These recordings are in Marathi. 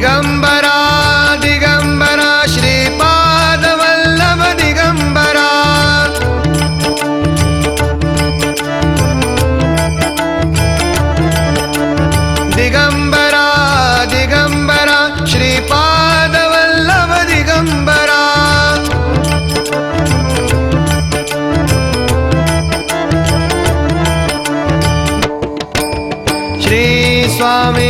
llegando.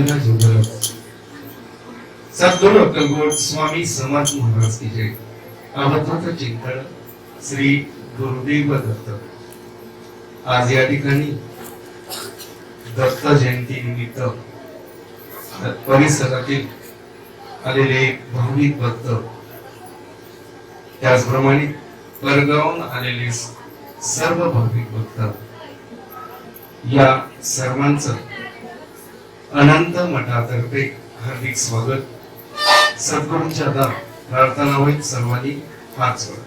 नायक राजाधिराज जोगल सद्गुरु स्वामी समर्थ महाराज की जय. अवधूत चिंतन श्री गुरुदेव दत्त. आज या ठिकाणी दत्त जयंती निमित्त परिसरातील आलेले भाविक भक्त त्याचप्रमाणे परगावून आलेले सर्व भाविक भक्त या सर्वांचं अनंत मठातर्फे हार्दिक स्वागत. सद्गुरूंच्या दार प्रार्थना होईल सर्वांनी हात जोडा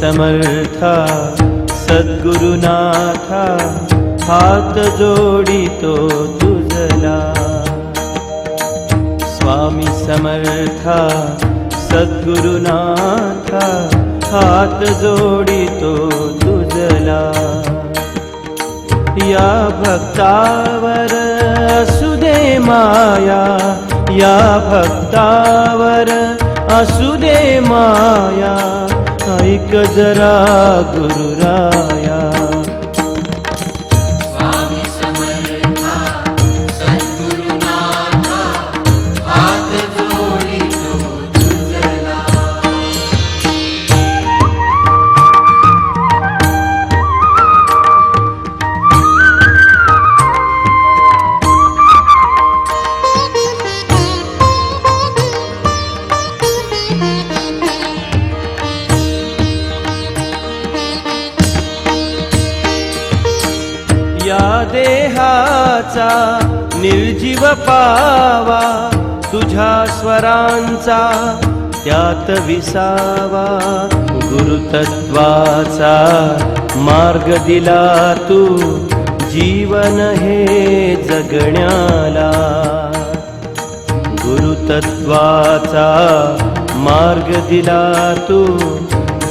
समर्था सद्गुरुनाथा हात जोडितो तुझला। स्वामी समर्था सद्गुरुनाथा हात जोडितो तुझला। या भक्तावर असू दे माया या भक्तावर असू दे माया जरा गुरुराया स्वरांचा निर्जीव पावा तुझ्या स्वरांचा त्यात विसावा गुरुतत्वाचा मार्ग दिला तू जीवन हे जगण्याला. गुरुतत्वाचा मार्ग दिला तू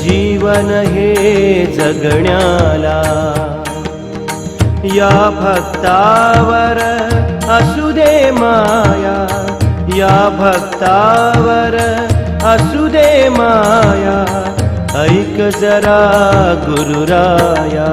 जीवन हे जगण्याला. या भक्तावर असू दे माया। या भक्तावर असू दे माया। ऐक जरा गुरुराया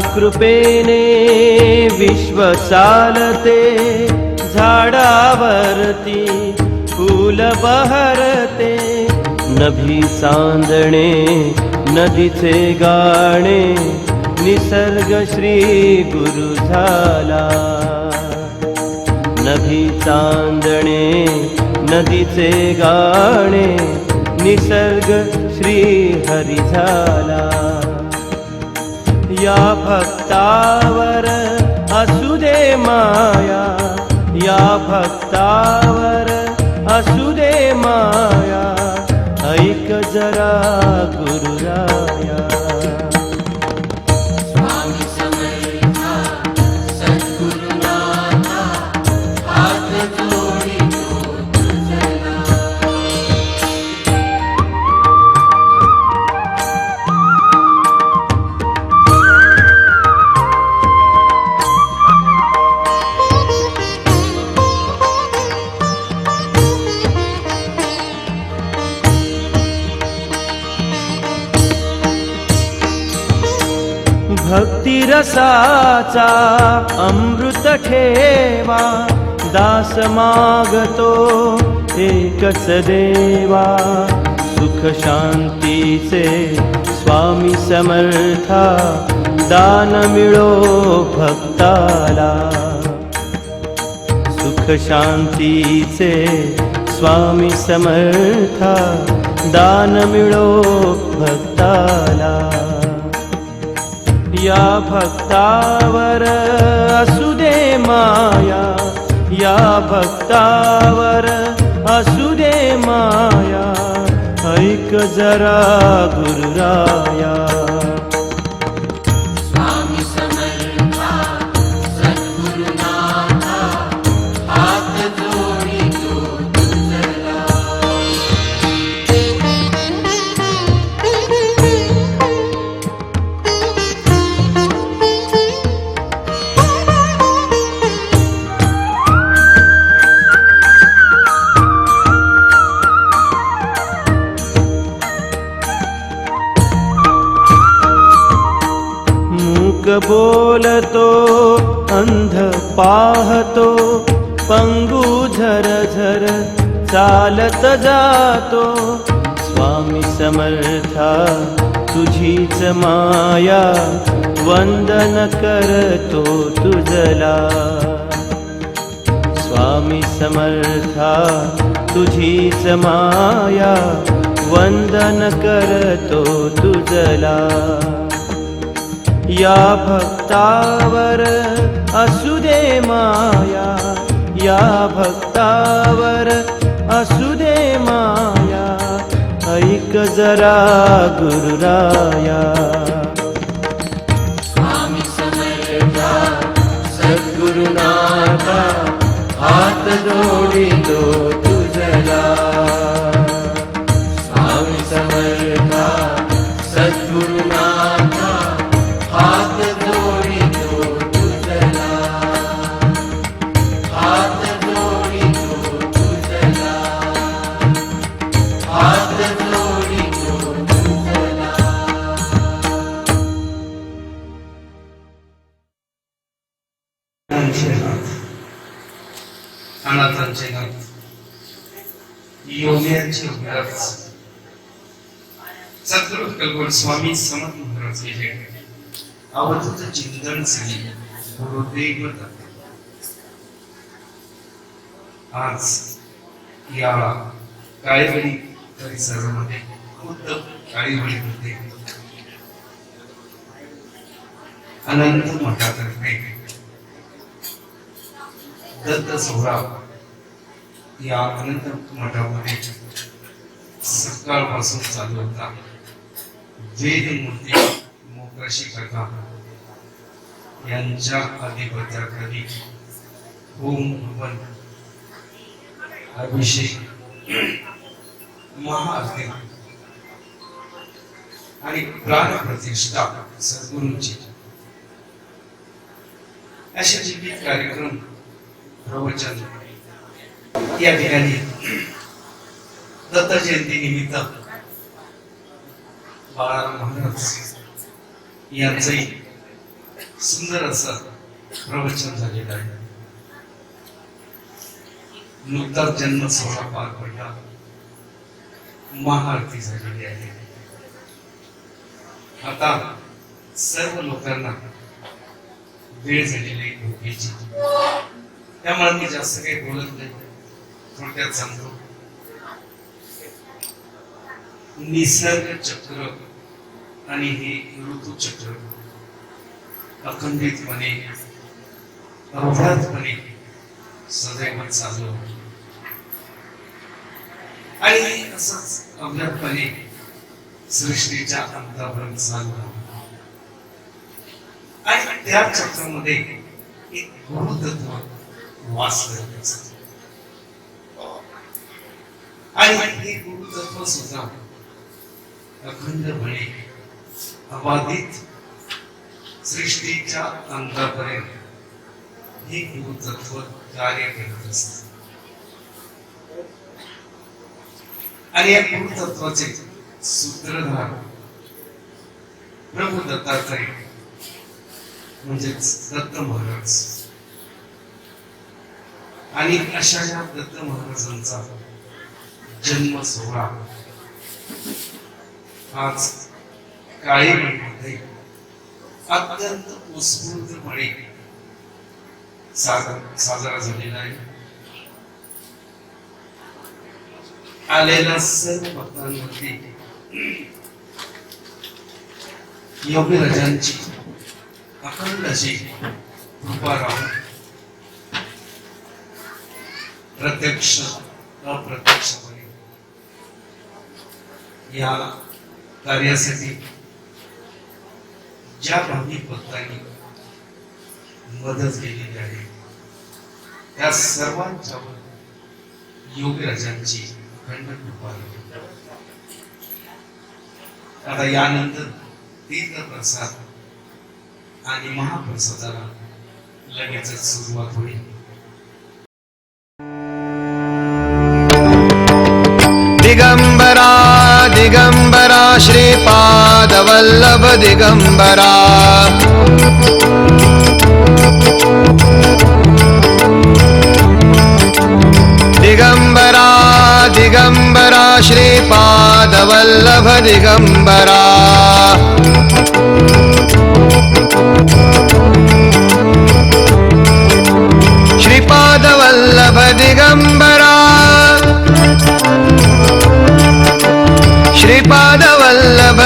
कृपेने विश्व चालते झाडावरती फूल बहरते नभी चांदणे नदीचे गाणे निसर्ग श्री गुरु झाला. नभी चांदणे नदीचे गाणे निसर्ग श्री हरी झाला. या भक्तावर असू दे माया. या भक्तावर असू दे माया. ऐक जरा गुरुरा भक्तिरसाचा अमृत ठेवा दास मागतो एकच देवा. सुख शांतीचे स्वामी समर्था दान मिळो भक्ताला. सुख शांतीचे स्वामी समर्था दान मिळो भक्ताला. या भक्तावर असू दे माया. या भक्तावर असू दे माया. ऐक जरा गुरुराया. जातो. स्वामी समर्था तुझीच माया वंदन करतो तुझला. स्वामी समर्था तुझीच माया वंदन करतो तुझला. या भक्तावर असू दे माया या भक्तावर असू दे माया ऐक जरा गुरुराया. योग्यांचे योग्याच सद्गुरु कलगुण स्वामी समर्थ महाराज हे अवधूत चिंतन श्री गुरुदेव दत्त आज या काळेवडी परिसरामध्ये खुद्द काळेवडीमध्ये अनंत मठातर्फे दत्त सोहळा या अनंत मठामध्ये सकाळपासून चालू होता. वेद मूर्ती मोकराशी काका यांच्या अधिपत्याखाली होम हवन अभिषेक. महाआरती. आणि प्राण प्रतिष्ठा सद्गुरूंची. अशा जीवित कार्यक्रम प्रवचन. या ठिकाणी दत्त जयंती निमित्त. बाळाराम महाराज यांचंही सुंदर असं प्रवचन झालेलं आहे. नुकताच जन्म सोहळा पार पडला. महाआरती झालेली आहे. आता सर्व लोकांना वेळ झालेली आहे झोपेची त्यामुळे मी जास्त काही बोलत नाही. थोडक्यात सांगतो. निसर्ग चक्र आणि हे ऋतुचक्र अखंडितपणे अवघातपणे सदैव चालू आणि असंच अवघातपणे सृष्टीच्या अंतापर्यंत चालू आणि त्या चक्रामध्ये एक गुरुतत्व वास करत आणि हे गुरुतत्व सुद्धा अखंडपणे अबाधित सृष्टीच्या अंतापर्यंत हे गुरुतत्व कार्य करत असत. आणि या गुरुतत्वाचे सूत्रधार प्रभू दत्तात्रय म्हणजेच दत्त महाराज. आणि अशा या दत्त महाराजांचा जन्म सोहळा आज काळेमध्ये अत्यंत उत्स्फूर्तपणे साजरा साजरा झालेला आहे. आलेल्या सर्व भक्तांवरती रजांची अखंड अशी कृपा राहून प्रत्यक्ष अप्रत्यक्षपणे या कार्यासाठी ज्या भावनिक भक्तांनी मदत केलेली आहे त्या सर्वांच्यावर योगराजांची अखंड कृपा आता यानंतर तीर्थप्रसाद आणि महाप्रसादाला लगेचच सुरुवात होईल. श्रीपादवल्लभ दिगम्बरा दिगम्बरा दिगम्बरा श्रीपाद दिगम्बरा